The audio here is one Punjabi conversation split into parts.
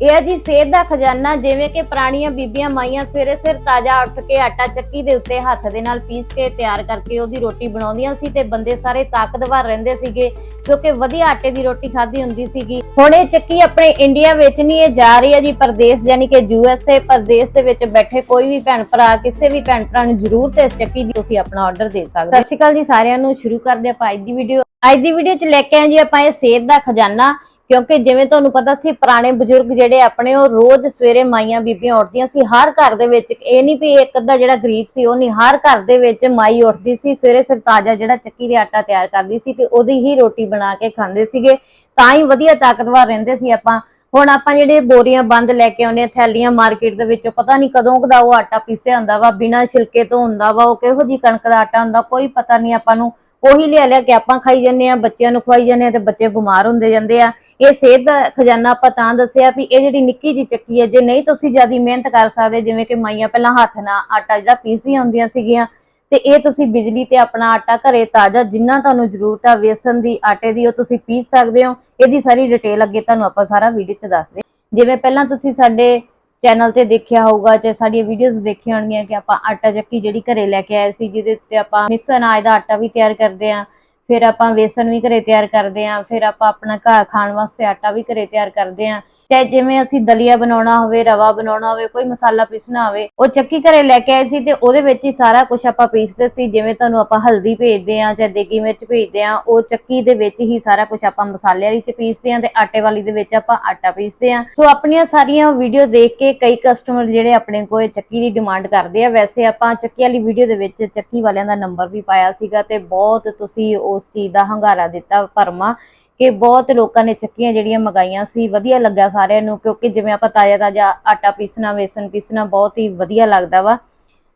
ਇਹ ਹੈ ਜੀ ਸਿਹਤ ਦਾ ਖਜ਼ਾਨਾ, ਜਿਵੇਂ ਕਿ ਪੁਰਾਣੀਆਂ ਬੀਬੀਆਂ ਮਾਈਆਂ ਸਵੇਰੇ ਸਿਰ ਤਾਜ਼ਾ ਉੱਠ ਕੇ ਆਟਾ ਚੱਕੀ ਦੇ ਉੱਤੇ ਹੱਥ ਦੇ ਨਾਲ ਪੀਸ ਕੇ ਤਿਆਰ ਕਰਕੇ ਉਹਦੀ ਰੋਟੀ ਬਣਾਉਂਦੀਆਂ ਸੀ ਤੇ ਬੰਦੇ ਸਾਰੇ ਤਾਕਤਵਰ ਰਹਿੰਦੇ ਸੀਗੇ ਕਿਉਂਕਿ ਵਧੀਆ ਆਟੇ ਦੀ ਰੋਟੀ ਖਾਧੀ ਹੁੰਦੀ ਸੀਗੀ। ਹੁਣ ਇਹ ਚੱਕੀ ਆਪਣੇ ਇੰਡੀਆ ਵਿੱਚ ਨਹੀਂ, ਇਹ ਜਾ ਰਹੀ ਹੈ ਜੀ ਪ੍ਰਦੇਸ਼, ਯਾਨੀ ਕਿ ਯੂ ਐਸ ਏ ਪਰਦੇਸ਼ ਦੇ ਵਿੱਚ ਬੈਠੇ ਕੋਈ ਵੀ ਭੈਣ ਭਰਾ, ਕਿਸੇ ਵੀ ਭੈਣ ਭਰਾ ਨੂੰ ਜ਼ਰੂਰ ਤੇ ਇਸ ਚੱਕੀ ਦੀ ਤੁਸੀਂ ਆਪਣਾ ਆਰਡਰ ਦੇ ਸਕਦੇ ਸਤਿ ਸ਼੍ਰੀ ਅਕਾਲ ਜੀ ਸਾਰਿਆਂ ਨੂੰ, ਸ਼ੁਰੂ ਕਰਦੇ ਆਪਾਂ ਅੱਜ ਦੀ ਵੀਡੀਓ ਅੱਜ ਦੀ ਵੀਡੀਓ 'ਚ ਲੈ ਕੇ ਆਏ ਜੀ ਆਪਾਂ ਇਹ ਸਿਹਤ ਦਾ ਖਜ਼ਾਨਾ ਕਿਉਂਕਿ ਜਿਵੇਂ ਤੁਹਾਨੂੰ ਪਤਾ ਸੀ, ਪੁਰਾਣੇ ਬਜ਼ੁਰਗ ਜਿਹੜੇ ਆਪਣੇ, ਉਹ ਰੋਜ਼ ਸਵੇਰੇ ਮਾਈਆਂ ਬੀਬੀਆਂ ਉੱਠਦੀਆਂ ਸੀ, ਹਰ ਘਰ ਦੇ ਵਿੱਚ ਇਹ ਨਹੀਂ ਵੀ ਇੱਕ ਅੱਧਾ ਜਿਹੜਾ ਗਰੀਬ ਸੀ, ਉਹ ਨਹੀਂ, ਹਰ ਘਰ ਦੇ ਵਿੱਚ ਮਾਈ ਉੱਠਦੀ ਸੀ, ਸਵੇਰੇ ਸਿਰ ਤਾਜ਼ਾ ਜਿਹੜਾ ਚੱਕੀ ਦੇ ਆਟਾ ਤਿਆਰ ਕਰਦੀ ਸੀ ਤੇ ਉਹਦੀ ਹੀ ਰੋਟੀ ਬਣਾ ਕੇ ਖਾਂਦੇ ਸੀਗੇ, ਤਾਂ ਹੀ ਵਧੀਆ ਤਾਕਤਵਰ ਰਹਿੰਦੇ ਸੀ ਆਪਾਂ। ਹੁਣ ਆਪਾਂ ਜਿਹੜੇ ਬੋਰੀਆਂ ਬੰਦ ਲੈ ਕੇ ਆਉਂਦੇ ਆ, ਥੈਲੀਆਂ ਮਾਰਕੀਟ ਦੇ ਵਿੱਚੋਂ, ਪਤਾ ਨਹੀਂ ਕਦੋਂ ਕਦਾ ਉਹ ਆਟਾ ਪੀਸਿਆ ਹੁੰਦਾ ਵਾ, ਬਿਨਾਂ ਛਿਲਕੇ ਤੋਂ ਹੁੰਦਾ ਵਾ, ਉਹ ਕਿਹੋ ਜੀ ਕਣਕ ਦਾ ਆਟਾ ਹੁੰਦਾ, ਕੋਈ ਪਤਾ ਨਹੀਂ ਆਪਾਂ ਨੂੰ। ਉਹੀ ਲਿਆ ਲਿਆ ਕੇ ਆਪਾਂ ਖਾਈ ਜਾਂਦੇ ਆ ਬੱਚਿਆਂ ਨੂੰ ਖਵਾਈ ਜਾਂਦੇ ਆ ਤੇ ਬੱਚੇ ਬਿਮਾਰ ਹੁੰਦੇ ਜਾਂਦੇ ਆ। ਇਹ ਸਿਹਤ ਦਾ ਖਜ਼ਾਨਾ ਆਪਾਂ ਤਾਂ ਦੱਸਿਆ ਵੀ ਇਹ ਜਿਹੜੀ ਨਿੱਕੀ ਜੀ ਚੱਕੀ ਹੈ, ਜੇ ਨਹੀਂ ਤੁਸੀਂ ਜ਼ਿਆਦਾ ਮਿਹਨਤ ਕਰ ਸਕਦੇ, ਜਿਵੇਂ ਕਿ ਮਾਈਆਂ ਪਹਿਲਾਂ ਹੱਥ ਨਾਲ ਆਟਾ ਜਿਹੜਾ ਪੀਸਦੀਆਂ ਹੁੰਦੀਆਂ ਸੀਗੀਆਂ, ਤੇ ਇਹ ਤੁਸੀਂ ਬਿਜਲੀ ਤੇ ਆਪਣਾ ਆਟਾ ਘਰੇ ਤਾਜ਼ਾ ਜਿੰਨਾ ਤੁਹਾਨੂੰ ਜ਼ਰੂਰਤ ਆ, ਵੇਸਣ ਦੀ, ਆਟੇ ਦੀ, ਉਹ ਤੁਸੀਂ ਪੀਸ ਸਕਦੇ ਹੋ। ਇਹਦੀ ਸਾਰੀ ਡਿਟੇਲ ਅੱਗੇ ਤੁਹਾਨੂੰ ਆਪਾਂ ਸਾਰਾ ਵੀਡੀਓ 'ਚ ਦੱਸਦੇ ਜਿਵੇਂ ਪਹਿਲਾਂ ਤੁਸੀਂ ਸਾਡੇ ਚੈਨਲ ਤੇ ਦੇਖਿਆ ਹੋਊਗਾ ਤੇ ਸਾਡੀਆਂ ਵੀਡੀਓਜ਼ ਦੇਖੀਆਂ ਹੋਣਗੀਆਂ ਕਿ ਆਪਾਂ ਆਟਾ ਚੱਕੀ ਜਿਹੜੀ ਘਰੇ ਲੈ ਕੇ ਆਏ ਸੀ, ਜਿਹਦੇ ਤੇ ਆਪਾਂ ਮਿਕਸ ਅਨਾਜ ਦਾ ਆਟਾ ਵੀ ਤਿਆਰ ਕਰਦੇ ਆਂ ਫਿਰ ਆਪਾਂ ਵੇਸਣ ਵੀ ਘਰੇ ਤਿਆਰ ਕਰਦੇ ਆਂ ਫਿਰ ਆਪਾਂ ਆਪਣਾ ਘਰ ਖਾਣ ਵਾਸਤੇ ਆਟਾ ਵੀ ਘਰੇ ਤਿਆਰ ਕਰਦੇ ਆਂ ਚਾਹੇ ਜਿਵੇਂ ਅਸੀਂ ਦਲੀਆ ਬਣਾਉਣਾ ਹੋਵੇ, ਰਵਾ ਬਣਾਉਣਾ ਹੋਵੇ, ਕੋਈ ਮਸਾਲਾ ਪੀਸਣਾ ਹੋਵੇ, ਉਹ ਚੱਕੀ ਘਰੇ ਲੈ ਕੇ ਆਏ ਸੀ ਤੇ ਉਹਦੇ ਵਿੱਚ ਹੀ ਸਾਰਾ ਕੁਝ ਆਪਾਂ ਪੀਸਦੇ ਸੀ, ਜਿਵੇਂ ਤੁਹਾਨੂੰ ਆਪਾਂ ਹਲਦੀ ਭੇਜਦੇ ਆਂ ਚਾਹੇ ਦੇਗੀ ਮਿਰਚ ਭੇਜਦੇ ਆਂ ਉਹ ਚੱਕੀ ਦੇ ਵਿੱਚ ਹੀ ਸਾਰਾ ਕੁਝ ਆਪਾਂ ਮਸਾਲੇ ਵਾਲੀ ਚ ਪੀਸਦੇ ਆਂ ਤੇ ਆਟੇ ਵਾਲੀ ਦੇ ਵਿੱਚ ਆਪਾਂ ਆਟਾ ਪੀਸਦੇ ਆਂ ਸੋ ਆਪਣੀਆਂ ਸਾਰੀਆਂ ਵੀਡੀਓ ਦੇਖ ਕੇ ਕਈ ਕਸਟਮਰ ਜਿਹੜੇ ਆਪਣੇ ਕੋਲ ਚੱਕੀ ਦੀ ਡਿਮਾਂਡ ਕਰਦੇ ਆ। ਵੈਸੇ ਆਪਾਂ ਚੱਕੀ ਵਾਲੀ ਵੀਡੀਓ ਦੇ ਵਿੱਚ ਚੱਕੀ ਵਾਲਿਆਂ ਦਾ ਨੰਬਰ ਵੀ ਪਾਇਆ ਸੀਗਾ ਤੇ ਬਹੁਤ ਤੁਸੀਂ ਉਸ ਉਸ ਚੀਜ਼ ਦਾ ਹੰਗਾਰਾ ਦਿੱਤਾ ਭਰਮਾ ਕਿ ਬਹੁਤ ਲੋਕਾਂ ਨੇ ਚੱਕੀਆਂ ਜਿਹੜੀਆਂ ਮੰਗਾਈਆਂ ਸੀ, ਵਧੀਆ ਲੱਗਾ ਸਾਰਿਆਂ ਨੂੰ, ਕਿਉਂਕਿ ਜਿਵੇਂ ਆਪਾਂ ਤਾਜ਼ਾ ਤਾਜ਼ਾ ਆਟਾ ਪੀਸਣਾ, ਵੇਸਣ ਪੀਸਣਾ ਬਹੁਤ ਹੀ ਵਧੀਆ ਲੱਗਦਾ ਵਾ।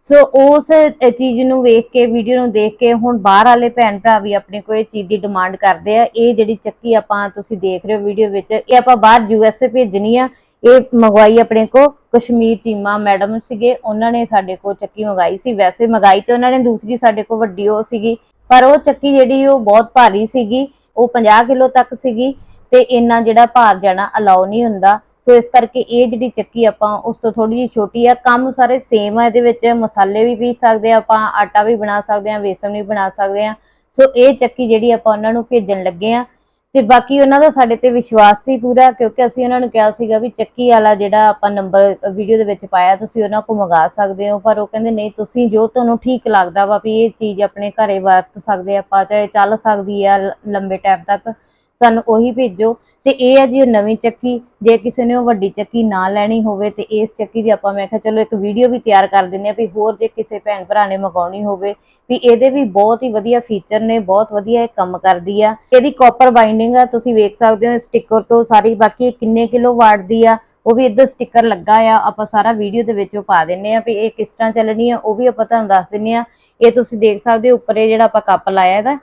ਸੋ ਉਸ ਚੀਜ਼ ਨੂੰ ਵੇਖ ਕੇ ਵੀਡੀਓ ਨੂੰ ਦੇਖ ਕੇ ਹੁਣ ਬਾਹਰ ਵਾਲੇ ਭੈਣ ਭਰਾ ਵੀ ਆਪਣੇ ਕੋਲ ਇਹ ਚੀਜ਼ ਦੀ ਡਿਮਾਂਡ ਕਰਦੇ ਆ। ਇਹ ਜਿਹੜੀ ਚੱਕੀ ਆਪਾਂ ਤੁਸੀਂ ਦੇਖ ਰਹੇ ਹੋ ਵੀਡੀਓ ਵਿੱਚ, ਇਹ ਆਪਾਂ ਬਾਹਰ ਯੂਐਸਏ ਭੇਜਣੀ ਆ। ਇਹ ਮੰਗਵਾਈ ਆਪਣੇ ਕੋ ਕਸ਼ਮੀਰ ਚੀਮਾ ਮੈਡਮ ਸੀਗੇ, ਉਹਨਾਂ ਨੇ ਸਾਡੇ ਕੋਲ ਚੱਕੀ ਮੰਗਾਈ ਸੀ। ਵੈਸੇ ਮੰਗਾਈ ਤੇ ਉਹਨਾਂ ਨੇ, ਦੂਸਰੀ ਸਾਡੇ ਕੋਲ ਵੱਡੀ ਉਹ ਸੀਗੀ। ਪਰ ਉਹ ਚੱਕੀ ਜਿਹੜੀ ਉਹ ਬਹੁਤ ਭਾਰੀ ਸੀਗੀ, ਉਹ 50 ਕਿਲੋ ਤੱਕ ਸੀਗੀ ਤੇ ਇੰਨਾ ਜਿਹੜਾ ਭਾਰ ਜਾਣਾ ਅਲਾਉ ਨਹੀਂ ਹੁੰਦਾ। ਸੋ ਇਸ ਕਰਕੇ ਇਹ ਜਿਹੜੀ ਚੱਕੀ ਆਪਾਂ ਉਸ ਤੋਂ ਥੋੜੀ ਜਿਹੀ ਛੋਟੀ ਆ, ਕੰਮ ਸਾਰੇ ਸੇਮ ਆ, ਇਹਦੇ ਵਿੱਚ ਮਸਾਲੇ ਵੀ ਪੀ ਸਕਦੇ ਆ, ਆਪਾਂ ਆਟਾ ਵੀ ਬਣਾ ਸਕਦੇ ਆ, ਵੇਸਣ ਵੀ ਬਣਾ ਸਕਦੇ ਆ। ਸੋ ਇਹ ਚੱਕੀ ਜਿਹੜੀ ਆਪਾਂ ਉਹਨਾਂ ਨੂੰ ਭੇਜਣ ਲੱਗੇ ਆ ਤੇ ਬਾਕੀ ਉਹਨਾਂ ਦਾ ਸਾਡੇ ਤੇ ਵਿਸ਼ਵਾਸ ਸੀ ਪੂਰਾ, ਕਿਉਂਕਿ ਅਸੀਂ ਉਹਨਾਂ ਨੂੰ ਕਿਹਾ ਸੀਗਾ ਵੀ ਚੱਕੀ ਵਾਲਾ ਜਿਹੜਾ ਆਪਾਂ ਨੰਬਰ ਵੀਡੀਓ ਦੇ ਵਿੱਚ ਪਾਇਆ, ਤੁਸੀਂ ਉਹਨਾਂ ਕੋਲ ਮੰਗਾ ਸਕਦੇ ਹੋ, ਪਰ ਉਹ ਕਹਿੰਦੇ ਨਹੀਂ, ਤੁਸੀਂ ਜੋ ਤੁਹਾਨੂੰ ਠੀਕ ਲੱਗਦਾ ਵਾ ਵੀ ਇਹ ਚੀਜ਼ ਆਪਣੇ ਘਰੇ ਵਰਤ ਸਕਦੇ ਆਪਾਂ ਚਾਹੇ ਚੱਲ ਸਕਦੀ ਆ ਲੰਬੇ ਟਾਈਮ ਤੱਕ ਸਾਨੂੰ ਉਹੀ ਭੇਜੋ। ਤੇ ਇਹ ਹੈ ਜੀ ਉਹ ਨਵੀਂ ਚੱਕੀ, ਜੇ ਕਿਸੇ ਨੇ ਉਹ ਵੱਡੀ ਚੱਕੀ ਨਾ ਲੈਣੀ ਹੋਵੇ ਤੇ ਇਸ ਚੱਕੀ ਦੀ ਆਪਾਂ ਮੈਂ ਕਿਹਾ ਚਲੋ ਇੱਕ ਵੀਡੀਓ ਵੀ ਤਿਆਰ ਕਰ ਦਿੰਦੇ ਆ ਵੀ ਹੋਰ ਜੇ ਕਿਸੇ ਭੈਣ ਭਰਾ ਨੇ ਮੰਗਾਉਣੀ ਹੋਵੇ, ਵੀ ਇਹਦੇ ਵੀ ਬਹੁਤ ਹੀ ਵਧੀਆ ਫੀਚਰ ਨੇ, ਬਹੁਤ ਵਧੀਆ ਇਹ ਕੰਮ ਕਰਦੀ ਆ। ਇਹਦੀ ਕਾਪਰ ਬਾਈਂਡਿੰਗ ਆ, ਤੁਸੀਂ ਵੇਖ ਸਕਦੇ ਹੋ ਸਟicker ਤੋਂ, ਸਾਰੀ ਬਾਕੀ ਇਹ ਕਿੰਨੇ ਕਿਲੋ ਵਾਟ ਦੀ ਆ, ਉਹ ਵੀ ਇੱਧਰ ਸਟicker ਲੱਗਾ ਆ, ਆਪਾਂ ਸਾਰਾ ਵੀਡੀਓ ਦੇ ਵਿੱਚ ਉਹ ਪਾ ਦਿੰਨੇ ਆ ਵੀ ਇਹ ਕਿਸ ਤਰ੍ਹਾਂ ਚੱਲਣੀ ਆ, ਉਹ ਵੀ ਆਪਾਂ ਤੁਹਾਨੂੰ ਦੱਸ ਦਿੰਨੇ ਆ ਇਹ ਤੁਸੀਂ ਦੇਖ ਸਕਦੇ ਹੋ, ਉੱਪਰ ਇਹ ਜਿਹੜਾ ਆਪਾਂ ਕੱਪ ਲਾਇਆ ਇਹਦਾ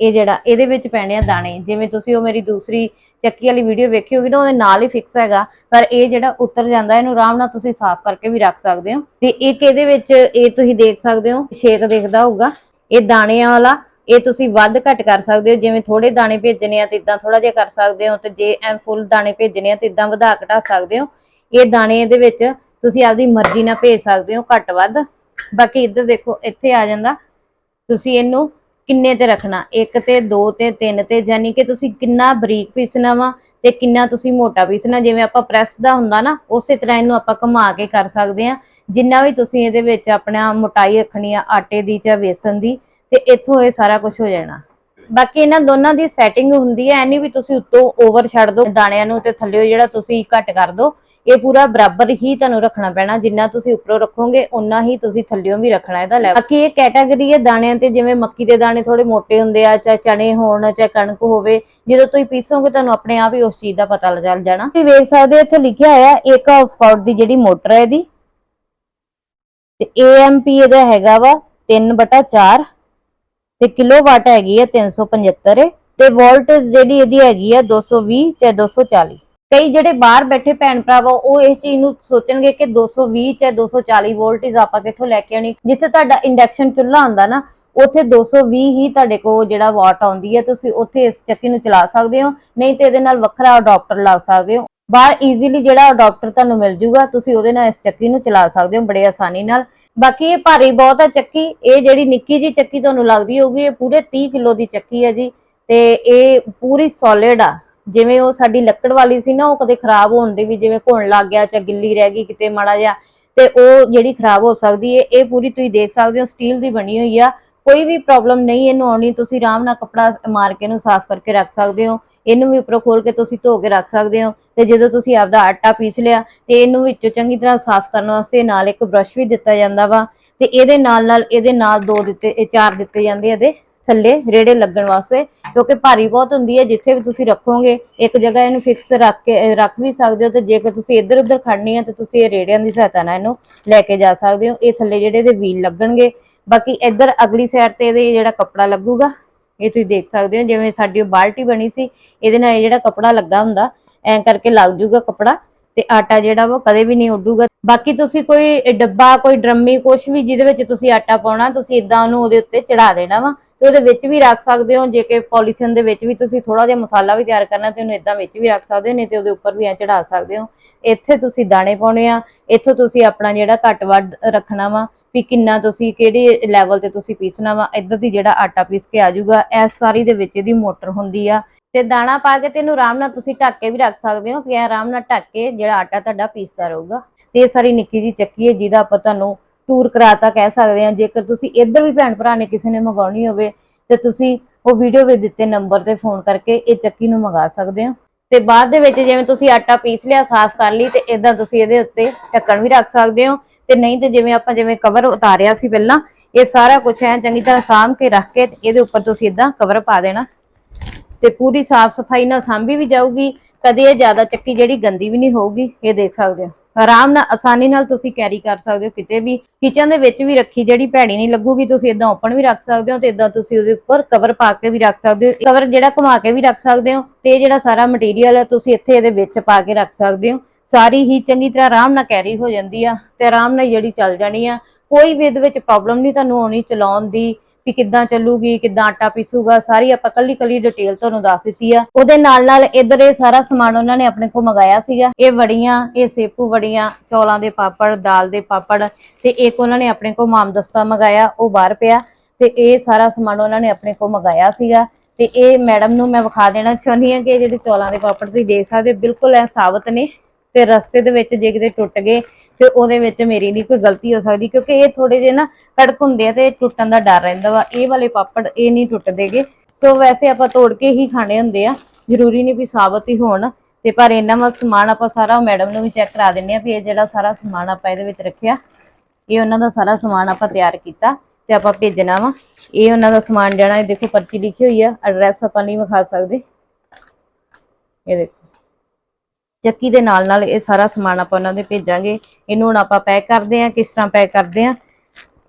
ਇਹ ਜਿਹੜਾ ਇਹਦੇ ਵਿੱਚ ਪੈਣੇ ਆ ਦਾਣੇ। ਜਿਵੇਂ ਤੁਸੀਂ ਉਹ ਮੇਰੀ ਦੂਸਰੀ ਚੱਕੀ ਵਾਲੀ ਵੀਡੀਓ ਵੇਖੀ ਹੋਗੀ ਨਾ, ਉਹਦੇ ਨਾਲ ਹੀ ਫਿਕਸ ਹੈਗਾ। ਪਰ ਇਹ ਜਿਹੜਾ ਉੱਤਰ ਜਾਂਦਾ, ਇਹਨੂੰ ਆਰਾਮ ਨਾਲ ਤੁਸੀਂ ਸਾਫ਼ ਕਰਕੇ ਵੀ ਰੱਖ ਸਕਦੇ ਹੋ। ਤੇ ਇੱਕ ਇਹਦੇ ਵਿੱਚ ਇਹ ਤੁਸੀਂ ਦੇਖ ਸਕਦੇ ਹੋ ਸ਼ੇਕ ਦੇਖਦਾ ਹੋਊਗਾ। ਇਹ ਦਾਣਿਆਂ ਵਾਲਾ, ਇਹ ਤੁਸੀਂ ਵੱਧ ਘੱਟ ਕਰ ਸਕਦੇ ਹੋ। ਜਿਵੇਂ ਥੋੜੇ ਦਾਣੇ ਭੇਜਣੇ ਆ ਤੇ ਇਦਾਂ ਥੋੜਾ ਜਿਹਾ ਕਰ ਸਕਦੇ ਹੋ। ਤੇ ਜੇ ਐਮ ਫੁੱਲ ਦਾਣੇ ਭੇਜਣੇ ਆ ਤੇ ਇਦਾਂ ਵਧਾ ਘਟਾ ਸਕਦੇ ਹੋ। ਇਹ ਦਾਣੇ ਇਹਦੇ ਵਿੱਚ ਤੁਸੀਂ ਆਪਦੀ ਮਰਜ਼ੀ ਨਾਲ ਭੇਜ ਸਕਦੇ ਹੋ, ਘੱਟ ਵੱਧ। ਬਾਕੀ ਇੱਧਰ ਦੇਖੋ, ਇੱਥੇ ਆ ਜਾਂਦਾ। ਤੁਸੀਂ ਇਹਨੂੰ ਕਿੰਨੇ ਤੇ ਰੱਖਣਾ? ਇੱਕ ਤੇ, ਦੋ ਤੇ, ਤਿੰਨ ਤੇ ਯਾਨੀ ਕਿ ਤੁਸੀਂ ਕਿੰਨਾ ਬਰੀਕ ਪੀਸਣਾ ਵਾ ਤੇ ਕਿੰਨਾ ਤੁਸੀਂ ਮੋਟਾ ਪੀਸਣਾ। ਜਿਵੇਂ ਆਪਾਂ ਪ੍ਰੈਸ ਦਾ ਹੁੰਦਾ ਨਾ, ਉਸੇ ਤਰ੍ਹਾਂ ਇਹਨੂੰ ਆਪਾਂ ਘੁਮਾ ਕੇ ਕਰ ਸਕਦੇ ਆ ਜਿੰਨਾ ਵੀ ਤੁਸੀਂ ਇਹਦੇ ਵਿੱਚ ਆਪਣਾ ਮੋਟਾਈ ਰੱਖਣੀ ਆ, ਆਟੇ ਦੀ ਜਾਂ ਵੇਸਣ ਦੀ, ਤੇ ਇੱਥੋਂ ਇਹ ਸਾਰਾ ਕੁਝ ਹੋ ਜਾਣਾ। ਬਾਕੀ ਇਹਨਾਂ ਦੋਨਾਂ ਦੀ ਸੈਟਿੰਗ ਹੁੰਦੀ ਹੈ, ਐਨੀ ਵੀ ਤੁਸੀਂ ਉੱਤੋਂ ਓਵਰ ਛੱਡ ਦਿਓ, ਦਾਣਿਆਂ ਨੂੰ ਤੇ ਥੱਲਿਓ ਜਿਹੜਾ ਤੁਸੀਂ ਘੱਟ ਕਰ ਦਿਓ, ਇਹ ਪੂਰਾ ਬਰਾਬਰ ਹੀ ਤੁਹਾਨੂੰ ਰੱਖਣਾ ਪੈਣਾ, ਜਿੰਨਾ ਤੁਸੀਂ ਉੱਪਰੋਂ ਰੱਖੋਗੇ ਉਨਾ ਹੀ ਤੁਸੀਂ ਥੱਲਿਓਂ ਵੀ ਰੱਖਣਾ ਇਹਦਾ ਲੈਵਲ ਬਾਕੀ ਇਹ ਕੈਟਾਗਰੀ ਹੈ ਦਾਣਿਆਂ ਤੇ, ਜਿਵੇਂ ਮੱਕੀ ਦੇ ਦਾਣੇ ਥੋੜੇ ਮੋਟੇ ਹੁੰਦੇ ਆ, ਚਾਹੇ ਚਣੇ ਹੋਣ, ਚਾਹੇ ਕਣਕ ਹੋਵੇ, ਜਦੋਂ ਤੁਸੀਂ ਪੀਸੋਗੇ ਤੁਹਾਨੂੰ ਆਪਣੇ ਆਪ ਹੀ ਉਸ ਚੀਜ਼ ਦਾ ਪਤਾ ਲੱਗ ਚੱਲ ਜਾਣਾ। ਤੁਸੀਂ ਵੇਖ ਸਕਦੇ ਹੋ ਇੱਥੇ ਲਿਖਿਆ ਹੋਇਆ ਇੱਕ ਹਾਊਸ ਪਾਵਰ ਦੀ ਜਿਹੜੀ ਮੋਟਰ ਹੈ ਇਹਦੀ। ਤੇ AMP ਇਹਦਾ ਹੈਗਾ ਵਾ 3/4 ਤੇ ਕਿਲੋਵਾਟ ਹੈਗੀ ਹੈ 375 ਤੇ ਵੋਲਟ ਜਿਹੜੀ ਇਹਦੀ ਹੈਗੀ ਆ 220 ਚਾਹੇ 240 ਕਈ ਜਿਹੜੇ ਬਾਹਰ ਬੈਠੇ ਭੈਣ ਭਰਾ ਉਹ ਇਸ ਚੀਜ਼ ਨੂੰ ਸੋਚਣਗੇ ਕਿ 220 ਚਾਹੇ 240 ਵੋਲਟੇਜ ਆਪਾਂ ਕਿੱਥੋਂ ਲੈ ਕੇ ਆਣੀ ਜਿੱਥੇ ਤੁਹਾਡਾ ਇੰਡਕਸ਼ਨ ਚੁੱਲ੍ਹਾ ਹੁੰਦਾ ਨਾ, ਉੱਥੇ 220 ਹੀ ਤੁਹਾਡੇ ਕੋਲ ਜਿਹੜਾ ਵਾਟ ਆਉਂਦੀ ਹੈ ਤੁਸੀਂ ਉੱਥੇ ਇਸ ਚੱਕੀ ਨੂੰ ਚਲਾ ਸਕਦੇ ਹੋ। ਨਹੀਂ ਤੇ ਇਹਦੇ ਨਾਲ ਵੱਖਰਾ ਅਡਾਪਟਰ ਲਾ ਸਕਦੇ ਹੋ। ਬਾਹਰ ਈਜ਼ੀਲੀ ਜਿਹੜਾ ਡਾਕਟਰ ਤੁਹਾਨੂੰ ਮਿਲ ਜੂਗਾ, ਤੁਸੀਂ ਉਹਦੇ ਨਾਲ ਇਸ ਚੱਕੀ ਨੂੰ ਚਲਾ ਸਕਦੇ ਹੋ ਬੜੇ ਆਸਾਨੀ ਨਾਲ। ਬਾਕੀ ਇਹ ਭਾਰੀ ਬਹੁਤ ਹੈ ਚੱਕੀ, ਇਹ ਜਿਹੜੀ ਨਿੱਕੀ ਜੀ ਚੱਕੀ ਤੁਹਾਨੂੰ ਲੱਗਦੀ ਹੋਊਗੀ, ਇਹ ਪੂਰੇ 30 ਕਿਲੋ ਦੀ ਚੱਕੀ ਹੈ ਜੀ, ਤੇ ਇਹ ਪੂਰੀ ਸੋਲਿਡ ਆ। ਜਿਵੇਂ ਉਹ ਸਾਡੀ ਲੱਕੜ ਵਾਲੀ ਸੀ ਨਾ, ਉਹ ਕਦੇ ਖਰਾਬ ਹੋਣ ਦੀ ਵੀ ਜਿਵੇਂ ਘੁਣ ਲੱਗ ਗਿਆ ਜਾਂ ਗਿੱਲੀ ਰਹਿ ਗਈ ਕਿਤੇ ਮਾੜਾ ਜਿਹਾ, ਤੇ ਉਹ ਜਿਹੜੀ ਖਰਾਬ ਹੋ ਸਕਦੀ ਹੈ ਇਹ ਪੂਰੀ ਤੁਸੀਂ ਦੇਖ ਸਕਦੇ ਹੋ ਸਟੀਲ ਦੀ ਬਣੀ ਹੋਈ ਆ। ਕੋਈ ਵੀ ਪ੍ਰੋਬਲਮ ਨਹੀਂ ਇਹਨੂੰ ਆਉਣੀ, ਤੁਸੀਂ ਆਰਾਮ ਨਾਲ ਕੱਪੜਾ ਮਾਰ ਕੇ ਇਹਨੂੰ ਸਾਫ਼ ਕਰਕੇ ਰੱਖ ਸਕਦੇ ਹੋ। ਇਹਨੂੰ ਵੀ ਉੱਪਰੋਂ ਖੋਲ ਕੇ ਤੁਸੀਂ ਧੋ ਕੇ ਰੱਖ ਸਕਦੇ ਹੋ। ਤੇ ਜਦੋਂ ਤੁਸੀਂ ਆਪਦਾ ਆਟਾ ਪੀਸ ਲਿਆ, ਤੇ ਇਹਨੂੰ ਵਿੱਚੋਂ ਚੰਗੀ ਤਰ੍ਹਾਂ ਸਾਫ਼ ਕਰਨ ਵਾਸਤੇ ਨਾਲ ਇੱਕ ਬ੍ਰਸ਼ ਵੀ ਦਿੱਤਾ ਜਾਂਦਾ ਵਾ। ਤੇ ਇਹਦੇ ਨਾਲ ਨਾਲ ਇਹਦੇ ਨਾਲ ਦੋ ਦਿੱਤੇ ਚਾਰ ਦਿੱਤੇ ਜਾਂਦੇ ਆ ਇਹਦੇ ਥੱਲੇ ਰੇੜੇ ਲੱਗਣ ਵਾਸਤੇ, ਕਿਉਂਕਿ ਭਾਰੀ ਬਹੁਤ ਹੁੰਦੀ ਹੈ, ਜਿੱਥੇ ਵੀ ਤੁਸੀਂ ਰੱਖੋਗੇ, ਇੱਕ ਜਗ੍ਹਾ ਇਹਨੂੰ ਫਿਕਸ ਰੱਖ ਕੇ ਰੱਖ ਵੀ ਸਕਦੇ ਹੋ ਤੇ ਜੇਕਰ ਤੁਸੀਂ ਇੱਧਰ ਉੱਧਰ ਖੜਨੀ ਹੈ ਤੇ ਤੁਸੀਂ ਇਹ ਰੇੜਿਆਂ ਦੀ ਸਹਾਇਤਾ ਨਾਲ ਇਹਨੂੰ ਲੈ ਕੇ ਜਾ ਸਕਦੇ ਹੋ। ਇਹ ਥੱਲੇ ਜਿਹੜੇ ਇਹਦੇ ਵੀਲ ਲੱਗਣਗੇ। ਬਾਕੀ ਇੱਧਰ ਅਗਲੀ ਸਾਈਡ ਤੇ ਇਹਦੇ ਜਿਹੜਾ ਕੱਪੜਾ ਲੱਗੂਗਾ, ਇਹ ਤੁਸੀਂ ਦੇਖ ਸਕਦੇ ਹੋ, ਜਿਵੇਂ ਸਾਡੀ ਉਹ ਬਾਲਟੀ ਬਣੀ ਸੀ, ਇਹਦੇ ਨਾਲ ਇਹ ਜਿਹੜਾ ਕੱਪੜਾ ਲੱਗਾ ਹੁੰਦਾ, ਐਂ ਕਰਕੇ ਲੱਗ ਜੂਗਾ ਕੱਪੜਾ ਤੇ ਆਟਾ ਜਿਹੜਾ ਵਾ ਉਹ ਕਦੇ ਵੀ ਨਹੀਂ ਉੱਡੂਗਾ। ਬਾਕੀ ਤੁਸੀਂ ਕੋਈ ਡੱਬਾ, ਕੋਈ ਡਰਮੀ ਕੁਝ ਵੀ ਜਿਹਦੇ ਵਿੱਚ ਤੁਸੀਂ ਆਟਾ ਪਾਉਣਾ, ਤੁਸੀਂ ਇਦਾਂ ਉਹਨੂੰ ਉਹਦੇ ਉੱਤੇ ਚੜਾ ਦੇਣਾ ਵਾ। ਤੇ ਉਹਦੇ ਵਿੱਚ ਵੀ ਰੱਖ ਸਕਦੇ ਹੋ, ਜੇ ਕਿ ਪੋਲੀਥੀਨ ਦੇ ਵਿੱਚ ਵੀ ਤੁਸੀਂ ਥੋੜਾ ਜਿਹਾ ਮਸਾਲਾ ਵੀ ਤਿਆਰ ਕਰਨਾ ਤੇ ਉਹਨੂੰ ਇਦਾਂ ਵਿੱਚ ਵੀ ਰੱਖ ਸਕਦੇ ਹੋ, ਨਹੀਂ ਤੇ ਉਹਦੇ ਉੱਪਰ ਵੀ ਐ ਚੜਾ ਸਕਦੇ ਹੋ। ਇੱਥੇ ਤੁਸੀਂ ਦਾਣੇ ਪਾਉਣੇ ਆ, ਇੱਥੋਂ ਤੁਸੀਂ ਆਪਣਾ ਜਿਹੜਾ ਘੱਟ ਵੱਧ ਰੱਖਣਾ ਵਾ ਵੀ ਕਿੰਨਾ ਤੁਸੀਂ ਕਿਹੜੇ ਲੈਵਲ ਤੇ ਤੁਸੀਂ ਪੀਸਣਾ ਵਾ, ਇੱਧਰ ਦੀ ਜਿਹੜਾ ਆਟਾ ਪੀਸ ਕੇ ਆ ਜਾਊਗਾ ਇਸ ਸਾਰੀ ਦੇ ਵਿੱਚ ਇਹਦੀ ਮੋਟਰ ਹੁੰਦੀ ਆ। ਤੇ ਦਾਣਾ ਪਾ ਕੇ ਤੇ ਇਹਨੂੰ ਆਰਾਮ ਨਾਲ ਤੁਸੀਂ ਢੱਕ ਕੇ ਵੀ ਰੱਖ ਸਕਦੇ ਹੋ ਕਿ ਆਰਾਮ ਨਾਲ ਢੱਕ ਕੇ ਜਿਹੜਾ ਆਟਾ ਤੁਹਾਡਾ ਪੀਸਦਾ ਰਹੂਗਾ। ਤੇ ਇਹ ਸਾਰੀ ਨਿੱਕੀ ਜੀ ਚੱਕੀ ਹੈ, ਜਿਹਦਾ ਆਪਾਂ ਤੁਹਾਨੂੰ ਟੂਰ ਕਰਾਤਾ ਕਹਿ ਸਕਦੇ ਹਾਂ, ਜੇਕਰ ਤੁਸੀਂ ਇੱਧਰ ਵੀ ਭੈਣ ਭਰਾ ਨੇ ਕਿਸੇ ਨੇ ਮੰਗਾਉਣੀ ਹੋਵੇ, ਤੇ ਤੁਸੀਂ ਉਹ ਵੀਡੀਓ ਵਿੱਚ ਦਿੱਤੇ ਨੰਬਰ ਤੇ ਫੋਨ ਕਰਕੇ, ਇਹ ਚੱਕੀ ਨੂੰ ਮੰਗਾ ਸਕਦੇ ਹੋ। ਤੇ ਬਾਅਦ ਦੇ ਵਿੱਚ ਜਿਵੇਂ ਤੁਸੀਂ ਆਟਾ ਪੀਸ ਲਿਆ, ਸਾਫ਼ ਕਰ ਲਈ, ਤੇ ਇਦਾਂ ਤੁਸੀਂ ਇਹਦੇ ਉੱਤੇ ਢੱਕਣ ਵੀ ਰੱਖ ਸਕਦੇ ਹੋ। ਤੇ ਨਹੀਂ ਤੇ ਜਿਵੇਂ ਆਪਾਂ ਜਿਵੇਂ ਕਵਰ ਉਤਾਰਿਆ ਸੀ ਪਹਿਲਾਂ, ਇਹ ਸਾਰਾ ਕੁਝ ਐ ਚੰਗੀ ਤਰ੍ਹਾਂ ਸਾਂਭ ਕੇ ਰੱਖ ਕੇ ਇਹਦੇ ਉੱਪਰ ਤੁਸੀਂ ਇਦਾਂ ਕਵਰ ਪਾ ਦੇਣਾ। ਤੇ ਪੂਰੀ ਸਾਫ਼ ਸਫ਼ਾਈ ਨਾਲ ਸਾਂਭੀ ਵੀ ਜਾਊਗੀ, ਕਦੇ ਇਹ ਜ਼ਿਆਦਾ ਚੱਕੀ ਜਿਹੜੀ ਗੰਦੀ ਵੀ ਨਹੀਂ ਹੋਊਗੀ, ਇਹ ਦੇਖ ਸਕਦੇ ਹੋ। ਆਰਾਮ ਨਾਲ, ਆਸਾਨੀ ਨਾਲ ਤੁਸੀਂ ਕੈਰੀ ਕਰ ਸਕਦੇ ਹੋ ਕਿਤੇ ਵੀ। ਕਿਚਨ ਦੇ ਵਿੱਚ ਵੀ ਰੱਖੀ ਜਿਹੜੀ ਭੈੜੀ ਨਹੀਂ ਲੱਗੂਗੀ, ਤੁਸੀਂ ਇਦਾਂ ਓਪਨ ਵੀ ਰੱਖ ਸਕਦੇ ਹੋ ਤੇ ਇਦਾਂ ਤੁਸੀਂ ਉਹਦੇ ਉੱਪਰ ਕਵਰ ਪਾ ਕੇ ਵੀ ਰੱਖ ਸਕਦੇ ਹੋ। ਕਵਰ ਜਿਹੜਾ ਘੁਮਾ ਕੇ ਵੀ ਰੱਖ ਸਕਦੇ ਹੋ ਤੇ ਇਹ ਜਿਹੜਾ ਸਾਰਾ ਮਟੀਰੀਅਲ ਹੈ, ਤੁਸੀਂ ਇੱਥੇ ਇਹਦੇ ਵਿੱਚ ਪਾ ਕੇ ਰੱਖ ਸਕਦੇ ਹੋ। ਸਾਰੀ ਹੀ ਚੰਗੀ ਤਰ੍ਹਾਂ ਆਰਾਮ ਨਾਲ ਕੈਰੀ ਹੋ ਜਾਂਦੀ ਆ ਤੇ ਆਰਾਮ ਨਾਲ ਜਿਹੜੀ ਚੱਲ ਜਾਣੀ ਆ, ਕੋਈ ਵੀ ਇਹਦੇ ਵਿੱਚ ਪ੍ਰੋਬਲਮ ਨਹੀਂ, ਤੁਹਾਨੂੰ ਆਉਣੀ ਚਲਾਉਣ ਦੀ ਵੀ ਕਿੱਦਾਂ ਚੱਲੂਗੀ, ਕਿੱਦਾਂ ਆਟਾ ਪੀਸੂਗਾ, ਸਾਰੀ ਆਪਾਂ ਕੱਲੀ ਕੱਲੀ ਡਿਟੇਲ ਤੁਹਾਨੂੰ ਦੱਸ ਦਿੱਤੀ ਆ। ਉਹਦੇ ਨਾਲ ਨਾਲ ਇੱਧਰ ਇਹ ਸਾਰਾ ਸਮਾਨ ਉਹਨਾਂ ਨੇ ਆਪਣੇ ਕੋਲ ਮੰਗਾਇਆ ਸੀਗਾ। ਇਹ ਵੜੀਆਂ, ਇਹ ਸੇਪੂ ਵੜੀਆਂ, ਚੌਲਾਂ ਦੇ ਪਾਪੜ, ਦਾਲ ਦੇ ਪਾਪੜ ਤੇ ਇੱਕ ਉਹਨਾਂ ਨੇ ਆਪਣੇ ਕੋਲ ਮਾਮਦਸਤਾ ਮੰਗਾਇਆ, ਉਹ ਬਾਹਰ ਪਿਆ ਤੇ ਇਹ ਸਾਰਾ ਸਮਾਨ ਉਹਨਾਂ ਨੇ ਆਪਣੇ ਕੋਲ ਮੰਗਾਇਆ ਸੀਗਾ। ਤੇ ਇਹ ਮੈਡਮ ਨੂੰ ਮੈਂ ਵਿਖਾ ਦੇਣਾ ਚਾਹੁੰਦੀ ਹਾਂ ਕਿ ਜਿਹੜੇ ਚੌਲਾਂ ਦੇ ਪਾਪੜ ਤੁਸੀਂ ਦੇਖ ਸਕਦੇ ਬਿਲਕੁਲ ਇਹ ਸਾਬਤ ਨੇ। ਤੇ ਰਸਤੇ ਦੇ ਵਿੱਚ ਜੇ ਕਿਤੇ ਟੁੱਟ ਗਏ ਤੇ ਉਹਦੇ ਵਿੱਚ ਮੇਰੀ ਨਹੀਂ ਕੋਈ ਗਲਤੀ ਹੋ ਸਕਦੀ, ਕਿਉਂਕਿ ਇਹ ਥੋੜੇ ਜਿਹੇ ਨਾ ਕੜਕ ਹੁੰਦੇ ਆ ਤੇ ਟੁੱਟਣ ਦਾ ਡਰ ਰਹਿੰਦਾ ਵਾ। ਇਹ ਵਾਲੇ ਪਾਪੜ ਇਹ ਨਹੀਂ ਟੁੱਟਦੇਗੇ। ਸੋ ਵੈਸੇ ਆਪਾਂ ਤੋੜ ਕੇ ਹੀ ਖਾਣੇ ਹੁੰਦੇ ਆ। ਜ਼ਰੂਰੀ ਨਹੀਂ ਵੀ ਸਾਬਤ ਹੀ ਹੋਣ, ਤੇ ਪਰ ਇਹਨਾਂ ਵਾ ਸਮਾਨ ਆਪਾਂ ਸਾਰਾ ਮੈਡਮ ਨੂੰ ਵੀ ਚੈੱਕ ਕਰਾ ਦਿੰਨੇ ਆ ਵੀ ਇਹ ਜਿਹੜਾ ਸਾਰਾ ਸਮਾਨ ਆਪਾਂ ਇਹਦੇ ਵਿੱਚ ਰੱਖਿਆ, ਇਹ ਉਹਨਾਂ ਦਾ ਸਾਰਾ ਸਮਾਨ ਆਪਾਂ ਤਿਆਰ ਕੀਤਾ ਤੇ ਆਪਾਂ ਭੇਜਣਾ ਵਾ। ਇਹ ਉਹਨਾਂ ਦਾ ਸਮਾਨ ਜਾਣਾ ਇਹ ਦੇਖੋ ਪਰਚੀ ਲਿਖੀ ਹੋਈ ਆ ਐਡਰੈਸ ਆਪਾਂ ਨਹੀਂ ਵਿਖਾ ਸਕਦੇ। ਇਹ ਦੇਖੋ। ਚੱਕੀ ਦੇ ਨਾਲ ਨਾਲ ਇਹ ਸਾਰਾ ਸਮਾਨ ਆਪਾਂ ਉਹਨਾਂ ਦੇ ਭੇਜਾਂਗੇ। ਇਹਨੂੰ ਹੁਣ ਆਪਾਂ ਪੈਕ ਕਰਦੇ ਆਂ ਕਿਸ ਤਰ੍ਹਾਂ ਪੈਕ ਕਰਦੇ ਆਂ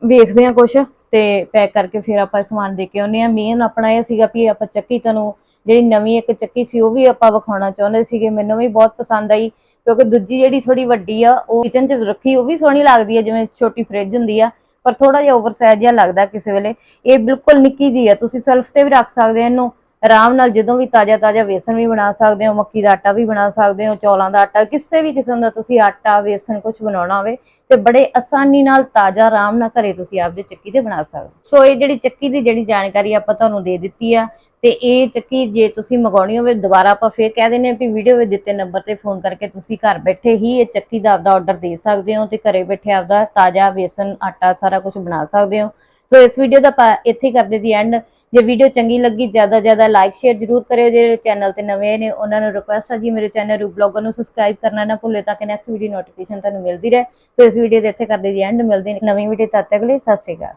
ਵੇਖਦੇ ਆਂ ਕੁਛ ਤੇ ਪੈਕ ਕਰਕੇ ਫਿਰ ਆਪਾਂ ਸਮਾਨ ਦੇ ਕੇ ਆਉਂਦੇ ਆਂ ਮੇਨ ਆਪਣਾ ਇਹ ਸੀਗਾ ਵੀ ਆਪਾਂ ਚੱਕੀ ਤੁਹਾਨੂੰ ਜਿਹੜੀ ਨਵੀਂ ਇੱਕ ਚੱਕੀ ਸੀ, ਉਹ ਵੀ ਆਪਾਂ ਵਿਖਾਉਣਾ ਚਾਹੁੰਦੇ ਸੀਗੇ। ਮੈਨੂੰ ਵੀ ਬਹੁਤ ਪਸੰਦ ਆਈ ਕਿਉਂਕਿ ਦੂਜੀ ਜਿਹੜੀ ਥੋੜੀ ਵੱਡੀ ਆ, ਉਹ ਕਿਚਨ 'ਚ ਰੱਖੀ, ਉਹ ਵੀ ਸੋਹਣੀ ਲੱਗਦੀ ਹੈ ਜਿਵੇਂ ਛੋਟੀ ਫ੍ਰਿਜ ਹੁੰਦੀ ਆ, ਪਰ ਥੋੜਾ ਜਿਹਾ ਓਵਰਸਾਈਜ਼ ਜਿਹਾ ਲੱਗਦਾ ਕਿਸੇ ਵੇਲੇ। ਇਹ ਬਿਲਕੁਲ ਨਿੱਕੀ ਜੀ ਆ, ਤੁਸੀਂ ਸੈਲਫ ਤੇ ਵੀ ਰੱਖ ਸਕਦੇ ਹੋ ਇਹਨੂੰ। ਆਰਾਮ ਨਾਲ ਜਦੋਂ ਵੀ ਤਾਜ਼ਾ ਤਾਜ਼ਾ ਵੇਸਣ ਵੀ ਬਣਾ ਸਕਦੇ ਹੋ, ਮੱਕੀ ਦਾ ਆਟਾ ਵੀ ਬਣਾ ਸਕਦੇ ਹੋ, ਚੌਲਾਂ ਦਾ ਆਟਾ, ਕਿਸੇ ਵੀ ਕਿਸਮ ਦਾ ਤੁਸੀਂ ਆਟਾ, ਵੇਸਣ ਕੁਝ ਬਣਾਉਣਾ ਹੋਵੇ ਤੇ ਬੜੇ ਆਸਾਨੀ ਨਾਲ ਤਾਜ਼ਾ ਆਰਾਮ ਨਾਲ ਘਰੇ ਤੁਸੀਂ ਆਪਦੇ ਚੱਕੀ ਤੇ ਬਣਾ ਸਕਦੇ ਹੋ। ਸੋ ਇਹ ਜਿਹੜੀ ਚੱਕੀ ਦੀ ਜਿਹੜੀ ਜਾਣਕਾਰੀ ਆਪਾਂ ਤੁਹਾਨੂੰ ਦੇ ਦਿੱਤੀ ਆ ਤੇ ਇਹ ਚੱਕੀ ਜੇ ਤੁਸੀਂ ਮੰਗਾਉਣੀ ਹੋਵੇ ਦੁਬਾਰਾ ਆਪਾਂ ਫੇਰ ਕਹਿ ਦਿੰਦੇ ਆ ਵੀ ਵੀਡੀਓ ਵਿੱਚ ਦਿੱਤੇ ਨੰਬਰ ਤੇ ਫੋਨ ਕਰਕੇ ਤੁਸੀਂ ਘਰ ਬੈਠੇ ਹੀ ਇਹ ਚੱਕੀ ਦਾ ਆਪਦਾ ਆਰਡਰ ਦੇ ਸਕਦੇ ਹੋ ਤੇ ਘਰੇ ਬੈਠੇ ਆਪਦਾ ਤਾਜ਼ਾ ਵੇਸਣ, ਆਟਾ ਸਾਰਾ ਕੁਝ ਬਣਾ ਸਕਦੇ ਹੋ ਸੋ ਇਸ ਵੀਡੀਓ ਦਾ ਆਪਾਂ ਇੱਥੇ ਹੀ ਕਰਦੇ ਦੀ ਐਂਡ ਜੇ ਵੀਡੀਓ ਚੰਗੀ ਲੱਗੀ, ਜ਼ਿਆਦਾ ਜ਼ਿਆਦਾ ਲਾਈਕ ਸ਼ੇਅਰ ਜਰੂਰ ਕਰਿਓ। ਜਿਹੜੇ ਚੈਨਲ ਤੇ ਨਵੇਂ ਨੇ, ਉਹਨਾਂ ਨੂੰ ਰਿਕੁਐਸਟ ਆ ਜੀ, ਮੇਰੇ ਚੈਨਲ ਰੂ ਬਲੌਗਰ ਨੂੰ ਸਬਸਕ੍ਰਾਈਬ ਕਰਨਾ ਨਾ ਭੁੱਲੇ ਤਾਂ ਕਿ ਨੈਕਸਟ ਵੀਡੀਓ ਨੋਟੀਫਿਕੇਸ਼ਨ ਤੁਹਾਨੂੰ ਮਿਲਦੀ ਰਹੇ। ਸੋ ਇਸ ਵੀਡੀਓ ਦੇ ਇੱਥੇ ਕਰਦੇ ਦੀ ਐਂਡ ਮਿਲਦੇ ਹਾਂ ਨਵੀਂ ਵੀਡੀਓ ਤਦ ਤੱਕ ਲਈ ਸਤਿ ਸ਼੍ਰੀ ਅਕਾਲ।